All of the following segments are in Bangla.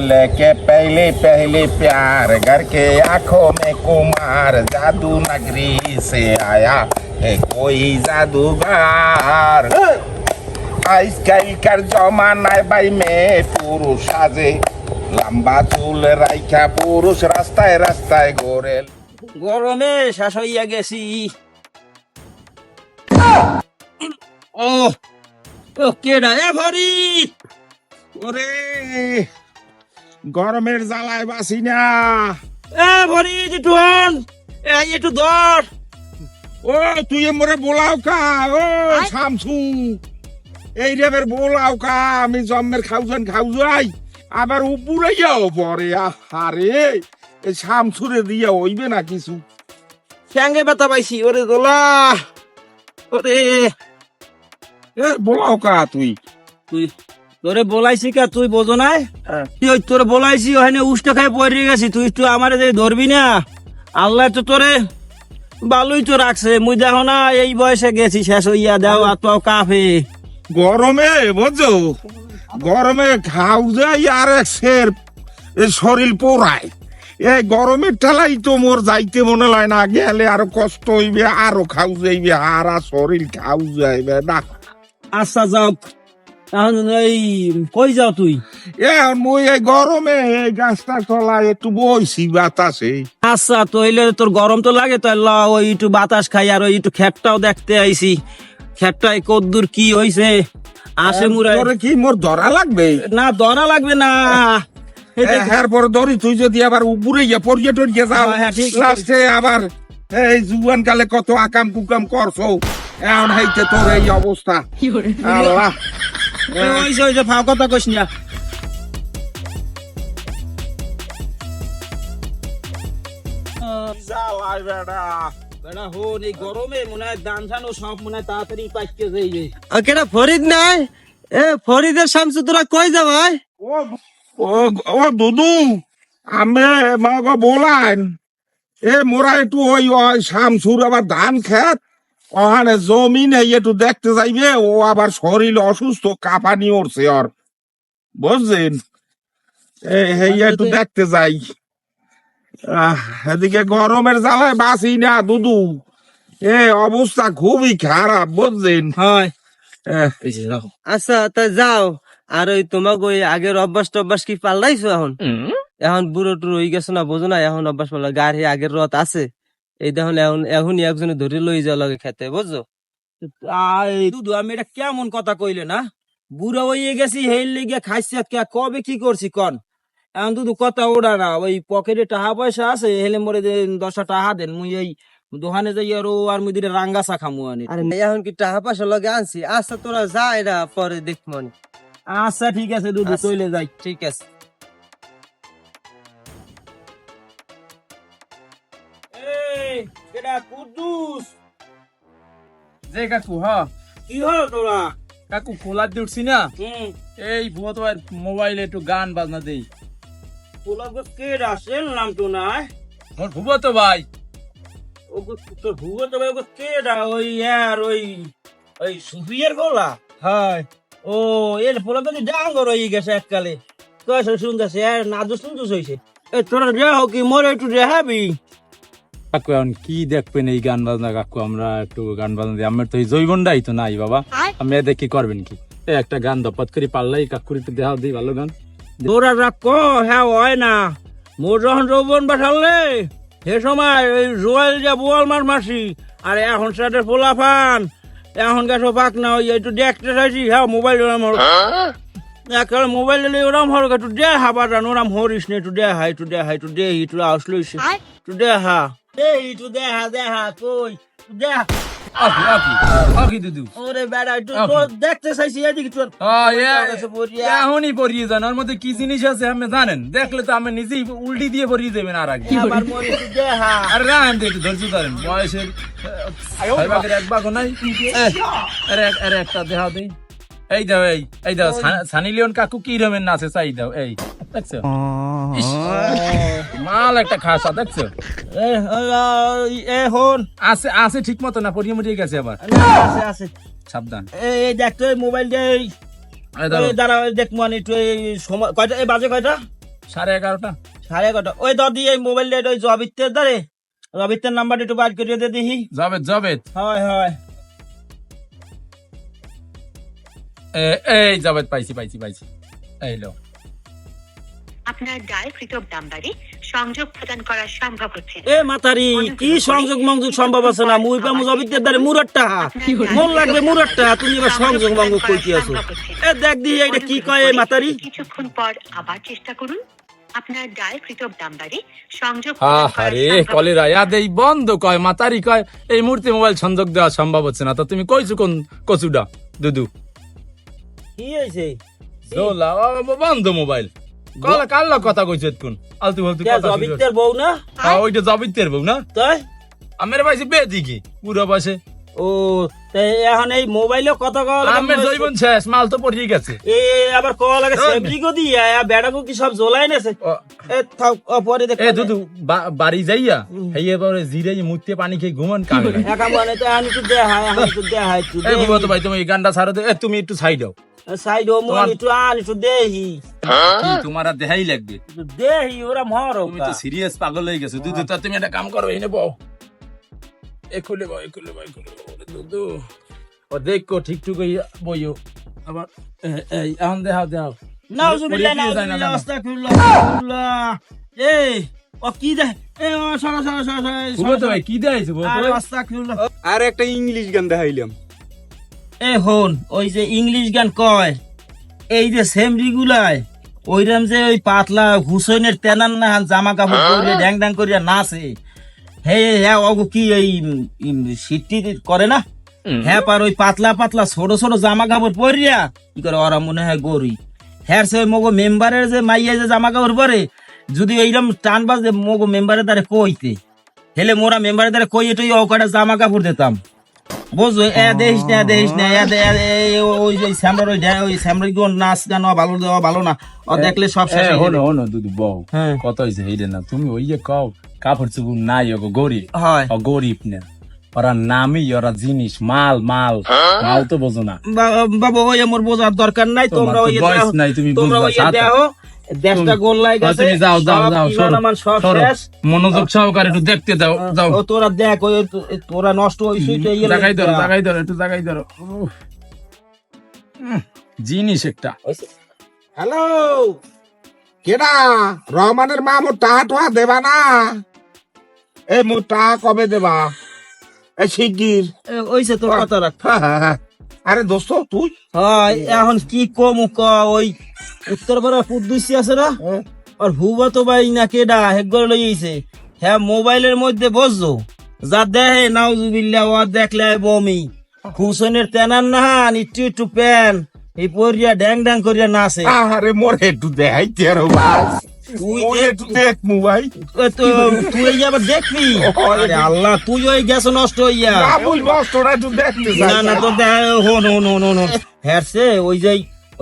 लेके पहले पहले प्यार घर के आंखों में कुमार जादू नगरी से आया है कोई जादूगर আজকালকার জমানায় বাই মেয়ে পুরুষ সাজে লম্বা চুল রাইখা পুরুষ রাস্তায় রাস্তায় ঘোরে গরমে শেষ হইয়া গেছি ও ও কেডা এ ভরি ওরে গরমের জ্বালায় বাসি না। এ ভরি একটু হন একটু ধর। ও তুই মোরে বোলাও কা ও শামসু। এই রেবের বোলাও কা আমি জন্মের খাউজন খাউজাই আবার উপরে যাও পরে আরে এই শামসুরে দিয়ে হইবে না কিছু। সঙ্গে ব্যথা পাইছি ওরে দোলা। ওরে। এ বোলাও কা তুই। তুই তোরে বলাইছি কা তুই বোঝো নাই? তুই ওই তোরে বলাইছি ওখানে উষ্ট খাই পড়ে গেছি তুই একটু আমার যে ধরবি না। আল্লাহ তো তোরে ভালোই তো রাখছে মুই দেখো না এই বয়সে গেছি শেষ হইয়া দেও আর তো কাফে। গরমে বুঝছ? গরমে খাও যাই আর এক সের এ শরীর পোড়ায়। এই গরমের ঠেলাই তো মোর যাইতে মনে হয় না গেলে আরও কষ্ট হইবে আরও খাও যাইবে আর শরীর খাও যাইবে না। আচ্ছা যাও। এখন এই কই যাও তুই? এখন মুই এই গরমে এই গাছটা তলায় একটু বইছি বাতাসে। আচ্ছা তো হইলে তোর গরম তো লাগে তো ল ওই একটু বাতাস খাই আর ওই একটু খেপটাও দেখতে আইছি। খেপটাই কদ্দুর কি হইছে? আসে মুরাই তোরে কি মোর ধরা লাগবে? না ধরা লাগবে না। এই দেখ, হ্যাঁ পর ধরি তুই যদি আবার উপরে গিয়ে পরিয়ে টরিয়ে যাও হ্যাঁ, হ্যাঁ। লাস্টে আবার এই জুয়ান কালে কত আকাম কুকাম করছ। এখন হইতে তোর এই অবস্থা। আল্লাহ। ওই হইছে, হইছে, ফাও কথা কইস না। জ্বালায় বেড়া। বেটা হন এই গরমে মনে হয় ধান ধান ও সব মনে হয় তাড়াতাড়ি পাইকে যাইবে। কেটা ফরিদ নাই? এ ফরিদের শামসু তোরা কই যা ভাই ও ও ও দুদু আমি মাগো বলান এ মোরা একটু ওই ওই শামসুর আবার ধান খেত। ওখানে জমিন একটু দেখতে যাইবে ও আবার শরীর অসুস্থ কাঁপানি উঠছে ওর। বুঝছেন? এই একটু দেখতে যাই। আহ, এদিকে গরমের জ্বালায় বাঁচি না দুদু। এ অবস্থা খুবই খারাপ বুঝছেন? হয়। আচ্ছা তা যাও। আর ওই তোমাকে ওই আগের অভ্যাস টভ্যাস কি পাল্টাইছো এখন? এখন বুড়ো টুড়ো হয়ে গেছো না বোঝো না এখন অভ্যাস পাল্লা গাড়ি আগের রথ আছে। এই দেখুন এখন এখনই একজনে ধরে লই যাওয়া লাগে খেতে বুঝছ? দুদু আমি এটা কেমন কথা কইলে না বুড়া হইয়ে গেছি হেল লেগে খাইছি কবে কি করছি কন? এখন দুদু কথা ওড়া না ওই পকেটে টাকা পয়সা আছে হেলে মরে দশটা টাকা দেন মুই এই দোকানে যাই আর ও আর মুই দিলে রাঙ্গা চা খামু আনি। আরে এখন কি টাকা পয়সা লগে আনছি? আচ্ছা তোরা যা এরা পরে দেখব নি। আচ্ছা ঠিক আছে দুদু আচ্ছা। চলে যাই। ঠিক আছে। এটা কুদ্দুস। যে কাকু হ্যাঁ কি হলো তোরা? কাকু খোলা দিয়ে উঠছি না? এই ভুয়া তোমার মোবাইলে একটু গান বাজনা দেই। কে রাসেল নাম তো নাই? মোর ভুয়া তো ভাই। তোর তো ভাই কে ডা ওই ইয়ার ওই ওই সুফিয়ার গোলা? ও এর পোলা তো ডাঙ্গর হয়ে গেছে এককালে। কয়সা শুনতেছে আর নাদু শুনতেছ হইছে। এ তোরা রেহ কি মোরে একটু রেহাবি। কাকু এখন কি দেখবেন এই গান বাজনা কাকু আমরা একটু গান বাজনা দিই আমার তো এই জৈবনটাই তো নাই বাবা। আমি কি করবেন কি? এই একটা গান দপত করে পারলাই কাকুর একটু দেখাও দিই ভালো গান। তোরা রাখ হ্যাঁ হয় না। মোর যখন যৌবন বাঠালে সে সময় ওই রোয়াল যা বোয়াল মার মাসি আর এখন সাথে পোলা ফান। এখন গেছো পাক না ওই একটু দেখতে চাইছি হ্যাঁ মোবাইল আমার একেবারে মোবাইল দিলে ওরাম হর একটু দে হাবার রান ওরাম হরিস নে একটু দেহা একটু দেহা একটু দে একটু আসলইছে একটু দেহা। এই একটু দেহা দেহা কই? দেহা আকি আকি আকি দুদু। ওরে বেড়া একটু তোর দেখতে চাইছি এদিকে তোর। এখনই পরিয়ে যান ওর মধ্যে কি জিনিস আছে আপনি জানেন? দেখলে তো আমি নিজেই উল্টি দিয়ে পরিয়ে দেবেন আর আগে। আরে ধৈর্য ধরেন। বয়সের এক ভাগও নাই? আরে আরে একটা দেহা দেই। এই দাও এই এই দাও সানি লিওন কাকু কি রকমের নাচে চাই দাও এই। দেখছ? মাল একটা খাসা দেখছ? এ এ হন। আছে আছে ঠিক মতো না পরিয়ে মরিয়ে গেছে আবার। আছে আছে সাবধান। এই দেখ তো মোবাইল দিয়ে ধরো। দাঁড়া দেখ মানে একটু এই সময় কয়টা এই বাজে কয়টা? সাড়ে এগারোটা। সাড়ে এগারোটা। ওই দিয়ে এই মোবাইলটা ওই জবিত্রের ধরে জবিত্রের নাম্বারটা একটু বার করিয়ে দিয়ে দেখি। জবেদ জবেদ হয় হয়। এ- এই জবেদ পাইছি পাইছি পাইছি। এই লো। আপনার ডায়ালকৃত নাম্বারে সংযোগ প্রদান করা সম্ভব হচ্ছে এ মাতারি কি সংযোগ মংযোগ সম্ভব আছে না? মুই পামু জবিত্রের দ্বারে মুরাট্টা মন লাগবে মুরাট্টা তুমি এবার সংযোগ মংযোগ কইতে আছো এ দেখ দি এইটা কি কয় এই মাতারি? কিছুক্ষণ পর আবার চেষ্টা করুন। আপনার ডায়ালকৃত নাম্বারে সংযোগ আরে কলেরা ইয়াদ এই বন্ধ কয় মাতারি কয় এই মুহূর্তে মোবাইল সংযোগ দেওয়া সম্ভব হচ্ছে না। তো তুমি কইছো কোন কচুডা দুদু। কি হয়েছে জোলা বন্ধ মোবাইল। কল কাল্লা কথা কইছো কোন আলতু ফালতু কথা শুরু জবিত্রের বউ না? হ্যাঁ, ওইটা জবিতের বউ না? তাই? আমের বেদিকি পুরো ও তাই এখন এই মোবাইলে কথা কওয়া লাগে আমের জৈবন শেষ মাল তো গেছে। এ আবার কওয়া লাগে গো দিয়া বেড়াকো কি সব জ্বলাই নেছে? এ থাক পরে দেখ। এ দুদু বাড়ি যাইয়া হেই এবারে জিরে মুতে পানি খেয়ে ঘুমান কামে। একা মানে তো দেখায় এখন একটু দেখায় একটু এই বুবা তো ভাই তুমি এই গানটা ছাড়ো দে। এ, তুমি একটু সাইড দাও সাইড ও মন একটু আন একটু দেহি কি তোমার আর দেখাই লাগবে? দেহি ওরা মরো তুমি তো সিরিয়াস পাগল হয়ে গেছো। দুদু তা তুমি একটা কাম করো এনে বউ এ খুলে বউ এ বউ এ খুলে বউ ওরে দুদু ও দেখো ঠিক ঠিক বইও। আবার এই এখন দেখাও দেখাও। নাউজুবিল্লাহ পরিয়ে যায় না নাউজুবিল্লাহ আস্তাগফিরুল্লাহ আস্তাগফিরুল্লাহ এই ও কি দে এ ও সরা সরা সরা সরা কি আর একটা ইংলিশ গান দেখাইলাম। এ হন ওই যে ইংলিশ গান কয় এই যে সেমরি গুলায় ওইরাম যে ওই পাতলা হুসৈনের তেনান না জামা কাপড় পরে ড্যাং ড্যাং করিয়া নাচে। হে হ্যাঁ অগো কি এই সিটি করে না? হ্যাঁ পার ওই পাতলা পাতলা ছোট ছোট জামা কাপড় পরিয়া কি করে ওরা মনে হয় গরুই? হ্যাঁ সে মগো মেম্বারের যে মাইয়া যে জামা কাপড় পরে যদি এইরকম টান বাজে মগো মেম্বারের দ্বারা কইতে হেলে মোরা মেম্বারের দ্বারা কই এটাই ও কটা জামা কাপড় দিতাম। এ না দেখিস না এ ওই স্যামরার ওই ওই স্যামরার নাচ গান ভালো দেওয়া ভালো না। ও দেখলে সব শেষ হয়ে যাবে। দুদু বউ হ্যাঁ। কত হইছে হেইডে না তুমি ওই যে কও কাপড় চুপুর নাই ওগো গরিব। হয়। ও গরিব না। ওরা নামই ওরা জিনিস মাল মাল। মাল তো বোঝো না। বা- বাবা ওই আমার বোঝার দরকার নাই তোমার ওই বয়স নাই, তুমি তোমরা বুঝবা, ওই সাথে। দেখো দেশটা গোল গেছে তুমি যাও যাও যাও সরো সরো। মনোযোগ সহকারে একটু দেখতে দাও যাও। তোরা দেখ ওই তোরা নষ্ট হইছিস তো জাগাই ধরো লাগছে। ধরো একটু জাগাই ধরো। জিনিস একটা। হ্যালো কেডা? রহমানের মা মোর টাহা টোহা দেবা না? এই মোর টাহা কবে দেবা? এই শিগগির। এ, ওইসে তোর কথা রাখ। আরে দোস্ত তুই? হয় এখন কি কম ক ওই উত্তর পাড়া পুদ্দুসি আছে না? হ্যাঁ। আর হুবা তো ভাই না কেডা হেগর লইছে হ্যাঁ মোবাইলের মধ্যে বসছো? যা দেহে নাউজুবিল্লাহ ও দেখলে বমি। হুসেনের তেনার না একটু একটু প্যান। এই পরিয়া ড্যাং ড্যাং করিয়া নাচে। আরে মোর একটু দেখাইতে আরও ভাই তুই ওই একটু দেখ মোবাইল। এ তো তুই এই আবার দেখবি আরে আল্লাহ তুই ওই গেছ নষ্ট হইয়া। বাবুই নষ্টটা একটু দেখতে না তো ওই যে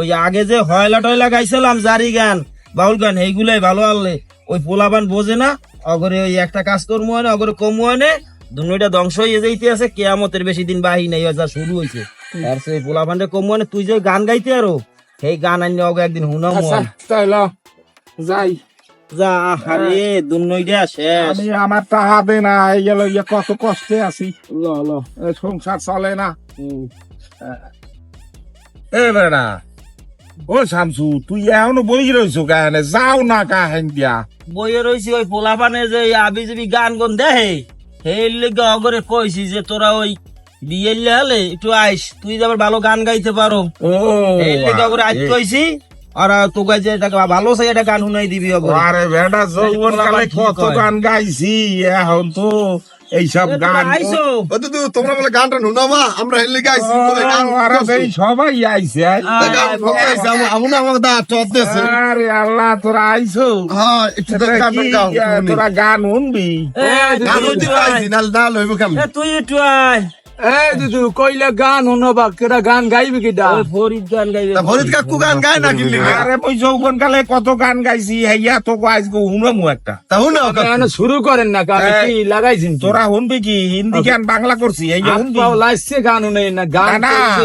ওই আগে যে হয়লা টয়লা গাইছিলাম জারি গান বাউল গান এইগুলাই ভালো আনলে। ওই পোলাবান বোঝে না অগরে ওই একটা কাজ করব হয় না অগরে কমু হয় না দুনিয়াটা ধ্বংস হয়ে যাইতে আছে কেয়ামতের বেশি দিন বাহি নাই যা শুরু হয়েছে আর সেই পোলাবানটা কমু হয় না তুই যে গান গাইতে আরও সেই গান আনলে অগ একদিন হুনাম আচ্ছা তাইলে যাই। যা আরে দুনিয়াটা শেষ। আমি আমার টাহা দে না এই গেল ইয়ে কত কষ্টে আছি। ল ল। সংসার চলে না। এ বেড়া ও শামসু তুই এখনও বই রইছো কেন? যাও না কাহেন দিয়া। বইয়ে রয়েছি ওই পোলাপানে যে আবি যাবি গান গন দেহে। সেই লেগে অগরে কইছি যে তোরা ওই বিয়ের হলে একটু আইস তুই আবার ভালো গান গাইতে পারো। ও এই লেগে অগরে আজ কইছি। আর তোকে যে এটা ভালো সে একটা গান শুনাই দিবি আরে বেটা যৌবন কালে কত? গান গাইছি এখন তো এইসব গান আইসো। ও দুদু তোমরা বলে গানটা নুনাবা আমরা হেলে গাইছি গান আরে এই সবাই আইছে। তা গান গাইছি আমু না আমাকে দা চট দেছে আরে আল্লাহ তোরা আইছো হ্যাঁ তোরা গান গান শুনবি? এ, গান তুই একটু আয়। গাইছি এই দুদু কইলে গান হনো বা কেডা গান গাইবে কেডা? ফরিদ গান গাইবে। ফরিদ কাকু গান গায় না কিনলি আরে ওই যৌবন কালে কত গান গাইছি হেইয়া তো আজকে শুনমু একটা। তা হুনা গান শুরু করেন না গান কি লাগাইছেন তোরা শুনবি কি? হিন্দি গান বাংলা করছি এই যে শুনবি? পাও লাইছে গান নেই না গান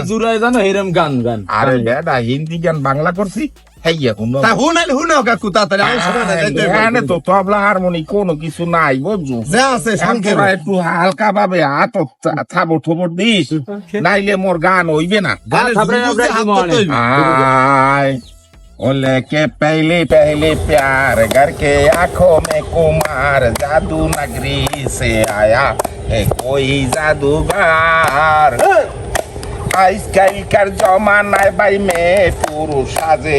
জুড়াই জানো এরম গান গান। আরে বেটা হিন্দি গান বাংলা করছি? হেইয়া কোনো তা হুনাইলে হুনাও কাকু তাড়াতাড়ি আমি সময় নাই যাইতে হবে। এখানে তো তবলা হারমোনি কোনো কিছু নাই বুঝছো যা আছে সংক্ষেপ তোরা একটু হালকা ভাবে হাত থাবর থবর দিস নাইলে মোর গান হইবে না গানের থাপড়ে জুজুতে আমরা হাত কি করতে হইবে। आय ओले के पहले पहले प्यार घर के आंखों में कुमार जादू नगरी से आया है कोई जादूगर আজকাল কার জমানায় বাই মেয়ে পুরুষ সাজে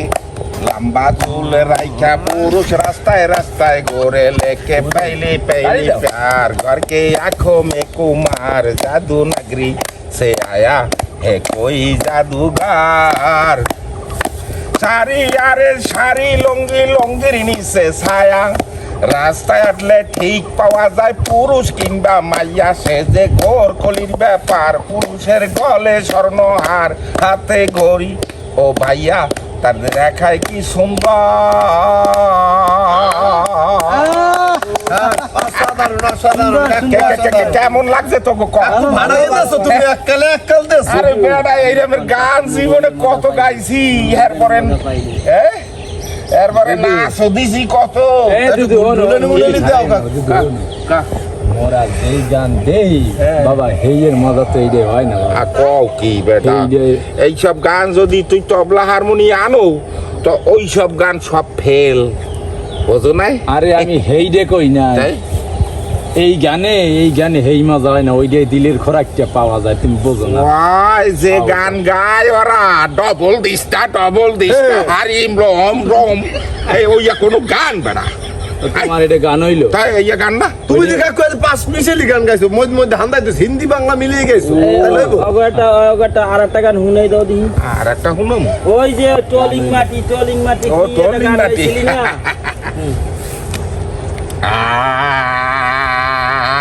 লম্বা চুল রাইখা পুরুষ রাস্তায় রাস্তায় গোরে লেখে পাইলি পাইলি প্যার। ঘরকে আখো মে কুমার জাদু নাগরি সে আয়া হে কই জাদুগার সারি আরে সারি লঙ্গি লঙ্গির নিচে ছায়া। রাস্তায় আটলে ঠিক পাওয়া যায় পুরুষ কিংবা মাইয়া সে যে ঘোর কলির ব্যাপার পুরুষের গলে স্বর্ণহার হাতে ঘড়ি। ও ভাইয়া তার দেখায় কি সুন্দর অসাধারণ অসাধারণ কে- কে- কে- কে- কেমন লাগছে তো গো কত ভাড়া দিতেছো তুমি এককালে এককাল দেছো। আরে বেড়া এইরকমের গান জীবনে কত গাইছি এরপরে এ? এরপরে নাচও দিছি কত? এই দিদি, ও, ও, মুলেনি মুলেনি দাও কাকু মোরা যেই গান দেই বাবা হেইয়ের মজা তো এইটাই হয় না বাবা। কও কি বেটা? এইসব গান যদি তুই তবলা হারমোনি আনো তো ওই সব গান সব ফেল। বোঝো নাই? আরে আমি হেইডে কই না এই গানে এই গানে হেই মজা হয় না ওইটাই দিলের খোরাকটা পাওয়া যায় তুমি বোঝো না। যে গান গায় ওরা ডবল দিস্তা ডবল দিস্তা হারিম রম রম। এই ওইয়া কোনো গান বেড়া। তোমার এটা গান হইল? তাই ইয়া গান না তুমি যে কাকু পাঁচ মিশালি গান গাইছো মধ্যে মধ্যে হান্দাইতেছ হিন্দি বাংলা মিলিয়ে গেছো। তাহলে হইবো? একটা একটা আর একটা গান শুনাই দাও দিহি আর একটা শুনুম। ওই যে টলিং মাটি টলিং মাটি ও, টলিং মাটি।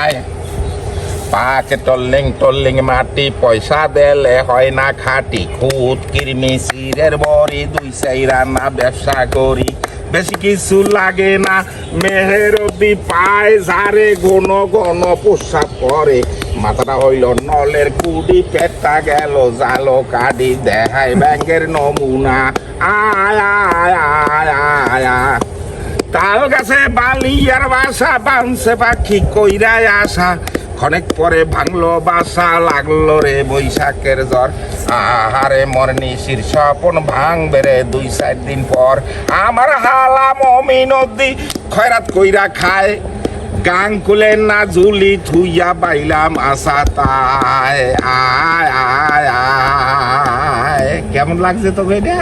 আয় পাকে টল্লিং টল্লিং মাটি পয়সা দেলে হয় না খাটি। খুদ কিরমি সিরের বড়ি দুই সাইরা না ব্যবসা করি। বেশি কিছু লাগে না। মেহেরদি পায় ঝারে ঘন ঘন প্রসাব করে মাথাটা হইল নলের কুডি পেটটা গেল জালো কাডি দেখায় ব্যাংকের নমুনা। আয় আয় আয় আয় আয়। তাল গাছে বালিয়ার বাসা, বানছে পাখি কইরায় আসা। ক্ষণেক পরে ভাঙলো বাসা লাগল রে বৈশাখের জ্বর। আহারে মরনি শীর্ষপন ভাঙবে রে দুই চার দিন পর। আমার হালা মমি নদী খয়রাত কইরা খায়। গাং কুলে না ঝুলি থুইয়া বাইলাম আশা তাই। আয় আয় আয়। কেমন লাগছে তো এটা?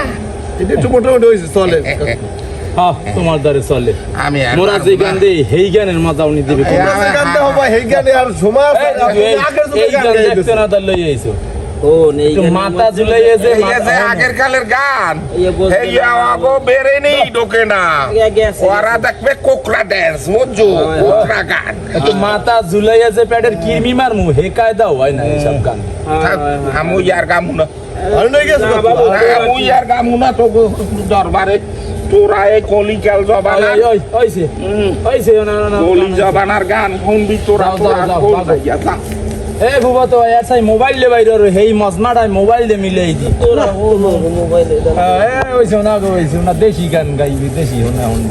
এটা একটু মোটামুটি হয়েছে চলে। হ্যাঁ তোমার দ্বারে চলে। আমি মোরা যে গান দেই হেই গানের মজা উনি দিবে যে গান আর সময় এই গান দেখতে না তার লই আইছো। মাথা ঝুলাইয়ে যে এই যে আগের কালের গান। আগো বেড়ে নেই ঢোকে না। আছে। ওরা দেখবে কোকড়া ড্যান্স বুঝছ? কোকড়া গান। একটু মাথা ঝুলাইয়া যে পেটের কিরমি মারমু হে কায়দা হয় না এইসব গান। আমু ইয়ার গামু না দরবারে। তোরা এই জবানার ওই, ওই, ওইছে, ওইছে, না, না, না, কলি না, না। জবানার গান শুনবি তোরা। এ বুবা তো এর সাই মোবাইল লে বাইরে আর হেই মজমাটাই মোবাইল দে মিলাই দি। তোরা ও মোবাইলে। এ ওইছে না গো দেশি গান গাইবি দেশি হনা হন